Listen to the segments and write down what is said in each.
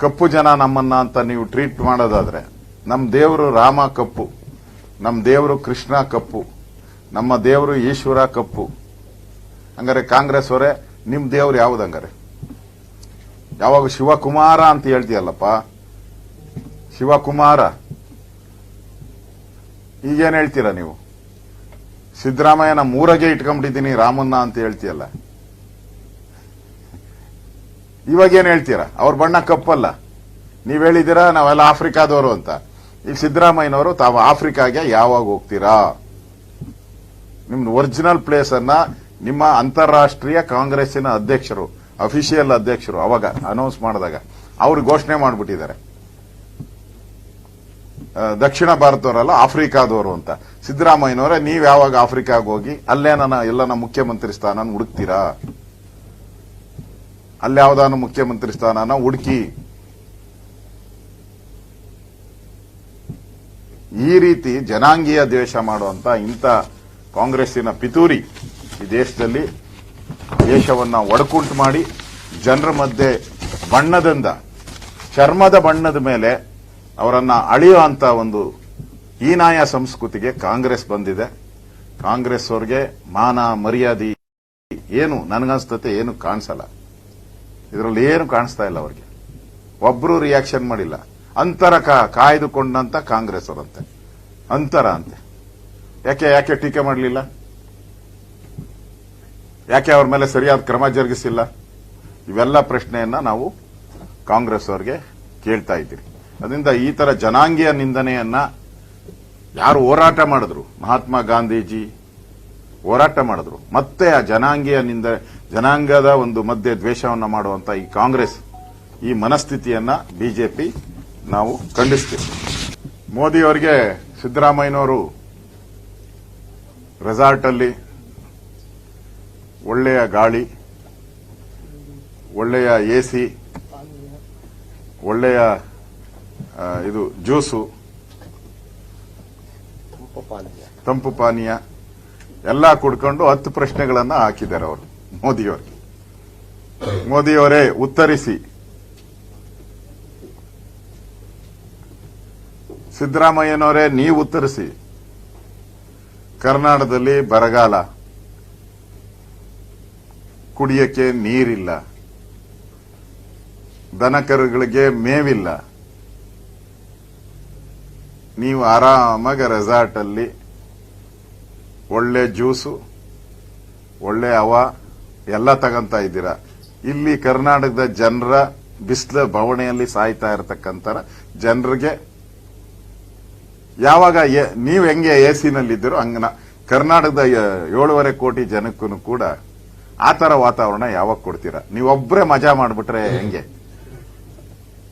ಕಪ್ಪು ಜನ ನಮ್ಮನ್ನ ಅಂತ ನೀವು ಟ್ರೀಟ್ ಮಾಡೋದಾದ್ರೆ ನಮ್ಮ ದೇವರು ರಾಮ ಕಪ್ಪು ನಮ್ಮ ದೇವರು ಕೃಷ್ಣ ಕಪ್ಪು, ನಮ್ಮ ದೇವರು ಈಶ್ವರ ಕಪ್ಪು. ಹಂಗಾರೆ ಕಾಂಗ್ರೆಸ್ ಅವರೇ, ನಿಮ್ ದೇವ್ರು ಯಾವ್ದು ಹಂಗಾರೆ? ಯಾವಾಗ ಶಿವಕುಮಾರ ಅಂತ ಹೇಳ್ತೀಯಲ್ಲಪ್ಪ? ಶಿವಕುಮಾರ. ಈಗೇನ್ ಹೇಳ್ತೀರಾ ನೀವು? ಸಿದ್ದರಾಮಯ್ಯನ ಮೂರಗೆ ಇಟ್ಕೊಂಡ್ಬಿಟ್ಟಿದ್ದೀನಿ ರಾಮನ್ನ ಅಂತ ಹೇಳ್ತೀಯಲ್ಲ. ಇವಾಗ ಏನ್ ಹೇಳ್ತೀರಾ? ಅವ್ರ ಬಣ್ಣ ಕಪ್ಪಲ್ಲ. ನೀವ್ ಹೇಳಿದ್ದೀರಾ, ನಾವೆಲ್ಲ ಆಫ್ರಿಕಾದವರು ಅಂತ. ಈಗ ಸಿದ್ದರಾಮಯ್ಯನವರು, ತಾವು ಆಫ್ರಿಕಾಗೆ ಯಾವಾಗ ಹೋಗ್ತೀರಾ? ನಿಮ್ದು ಒರಿಜಿನಲ್ ಪ್ಲೇಸ್ ಅನ್ನ ನಿಮ್ಮ ಅಂತಾರಾಷ್ಟ್ರೀಯ ಕಾಂಗ್ರೆಸ್ಸಿನ ಅಧ್ಯಕ್ಷರು ಅಫಿಷಿಯಲ್ ಅಧ್ಯಕ್ಷರು ಅವಾಗ ಅನೌನ್ಸ್ ಮಾಡಿದಾಗ ಅವ್ರು ಘೋಷಣೆ ಮಾಡಿಬಿಟ್ಟಿದ್ದಾರೆ. ದಕ್ಷಿಣ ಭಾರತದವರಲ್ಲ, ಆಫ್ರಿಕಾದವರು ಅಂತ. ಸಿದ್ದರಾಮಯ್ಯನವರೇ, ನೀವು ಯಾವಾಗ ಆಫ್ರಿಕಾಗೆ ಹೋಗಿ, ಅಲ್ಲೇ ನನ್ನ ಎಲ್ಲನ ಮುಖ್ಯಮಂತ್ರಿ ಸ್ಥಾನ ಹುಡುಕ್ತೀರಾ? ಅಲ್ಲಿ ಯಾವ್ದಾನ ಮುಖ್ಯಮಂತ್ರಿ ಸ್ಥಾನನ ಹುಡುಕಿ. ಈ ರೀತಿ ಜನಾಂಗೀಯ ದ್ವೇಷ ಮಾಡುವಂತ ಇಂಥ ಕಾಂಗ್ರೆಸ್ಸಿನ ಪಿತೂರಿ ಈ ದೇಶದಲ್ಲಿ ದೇಶವನ್ನ ಒಡಕುಂಟು ಮಾಡಿ ಜನರ ಮಧ್ಯೆ ಬಣ್ಣದಿಂದ, ಚರ್ಮದ ಬಣ್ಣದ ಮೇಲೆ ಅವರನ್ನ ಅಂತ ಒಂದು ಹೀನಾಯ ಸಂಸ್ಕೃತಿಗೆ ಕಾಂಗ್ರೆಸ್ ಬಂದಿದೆ. ಕಾಂಗ್ರೆಸ್ ಅವ್ರಿಗೆ ಮಾನ ಮರ್ಯಾದೆ ಏನು ನನಗನ್ಸ್ತತೆ ಏನು ಕಾಣಿಸಲ್ಲ. ಇದರಲ್ಲಿ ಏನು ಕಾಣಿಸ್ತಾ ಇಲ್ಲ ಅವರಿಗೆ. ಒಬ್ರು ರಿಯಾಕ್ಷನ್ ಮಾಡಿಲ್ಲ. ಅಂತರ ಕಾಯ್ದುಕೊಂಡಂತ ಕಾಂಗ್ರೆಸ್ ಅವರಂತೆ. ಅಂತರ ಅಂತೆ. ಯಾಕೆ ಯಾಕೆ ಟೀಕೆ ಮಾಡಲಿಲ್ಲ? ಯಾಕೆ ಅವ್ರ ಮೇಲೆ ಸರಿಯಾದ ಕ್ರಮ ಜರುಗಿಸಿಲ್ಲ? ಇವೆಲ್ಲ ಪ್ರಶ್ನೆಯನ್ನ ನಾವು ಕಾಂಗ್ರೆಸ್ ಅವರಿಗೆ ಕೇಳ್ತಾ ಇದ್ದೀರಿ. ಅದರಿಂದ ಈ ತರ ಜನಾಂಗೀಯ ನಿಂದನೆಯನ್ನ ಯಾರು ಹೋರಾಟ ಮಾಡಿದ್ರು? ಮಹಾತ್ಮ ಗಾಂಧೀಜಿ ಹೋರಾಟ ಮಾಡಿದ್ರು. ಮತ್ತೆ ಆ ಜನಾಂಗೀಯ ನಿಂದ ಜನಾಂಗದ ಒಂದು ಮಧ್ಯೆ ದ್ವೇಷವನ್ನು ಮಾಡುವಂತ ಈ ಕಾಂಗ್ರೆಸ್, ಈ ಮನಸ್ಥಿತಿಯನ್ನ ಬಿಜೆಪಿ ನಾವು ಖಂಡಿಸ್ತೀವಿ. ಮೋದಿ ಅವರಿಗೆ ಸಿದ್ದರಾಮಯ್ಯನವರು ರೆಸಾರ್ಟ್ ಅಲ್ಲಿ ಒಳ್ಳೆಯ ಗಾಳಿ, ಒಳ್ಳೆಯ ಎಸಿ, ಒಳ್ಳೆಯ ಇದು ಜ್ಯೂಸು, ತಂಪು ಪಾನೀಯ ಎಲ್ಲ ಕುಡ್ಕೊಂಡು ಹತ್ತು ಪ್ರಶ್ನೆಗಳನ್ನ ಹಾಕಿದ್ದಾರೆ ಅವರು ಮೋದಿಯವರಿಗೆ ಮೋದಿಯವರೇ, ಉತ್ತರಿಸಿ. ಸಿದ್ದರಾಮಯ್ಯನವರೇ, ನೀವು ಉತ್ತರಿಸಿ. ಕರ್ನಾಟಕದಲ್ಲಿ ಬರಗಾಲ. ಕುಡಿಯಕ್ಕೆ ನೀರಿಲ್ಲ. ದನಕರುಗಳಿಗೆ ಮೇವಿಲ್ಲ. ನೀವು ಆರಾಮಾಗಿ ರೆಸಾರ್ಟ್ ಅಲ್ಲಿ ಒಳ್ಳೆ ಜ್ಯೂಸು, ಒಳ್ಳೆ ಹವ, ಎಲ್ಲ ತಗಂತ ಇದ್ದೀರಾ? ಇಲ್ಲಿ ಕರ್ನಾಟಕದ ಜನರ ಬಿಸಿಲ ಬವಣೆಯಲ್ಲಿ ಸಾಯ್ತಾ ಇರತಕ್ಕಂತ ಜನರಿಗೆ ಯಾವಾಗ ನೀವು ಹೆಂಗೆ ಎ ಸಿನಲ್ಲಿದ್ದೀರೋ ಹಂಗನ ಕರ್ನಾಟಕದ ಏಳುವರೆ ಕೋಟಿ ಜನಕ್ಕೂ ಕೂಡ ಆ ತರ ವಾತಾವರಣ ಯಾವಾಗ ಕೊಡ್ತೀರಾ? ನೀವೊಬ್ಬರೇ ಮಜಾ ಮಾಡಿಬಿಟ್ರೆ ಹೆಂಗೆ?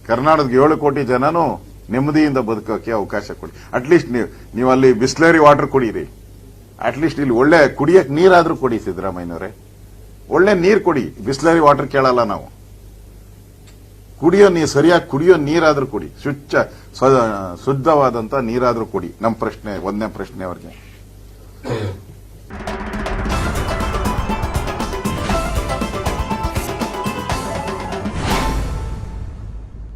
ಕರ್ನಾಟಕದ ಏಳು ಕೋಟಿ ಜನನು ನೆಮ್ಮದಿಯಿಂದ ಬದುಕೋಕೆ ಅವಕಾಶ ಕೊಡಿ. ಅಟ್ಲೀಸ್ಟ್ ನೀವು ನೀವು ಅಲ್ಲಿ ಬಿಸ್ಲರಿ ವಾಟರ್ ಕುಡೀರಿ. ಅಟ್ಲೀಸ್ಟ್ ಇಲ್ಲಿ ಒಳ್ಳೆ ಕುಡಿಯಕ್ಕೆ ನೀರಾದ್ರೂ ಕೊಡಿ ಸಿದ್ದರಾಮಯ್ಯನವರೇ. ಒಳ್ಳೆ ನೀರು ಕೊಡಿ. ಬಿಸ್ಲರಿ ವಾಟರ್ ಕೇಳಲ್ಲ ನಾವು. ಕುಡಿಯೋ ನೀರು ಸರಿಯಾಗಿ ಕುಡಿಯೋ ನೀರಾದರೂ ಕೊಡಿ. ಶುಚ್ಚ ಶುದ್ಧವಾದಂತ ನೀರಾದರೂ ಕೊಡಿ. ನಮ್ಮ ಪ್ರಶ್ನೆ, ಒಂದನೇ ಪ್ರಶ್ನೆ ಅವ್ರಿಗೆ.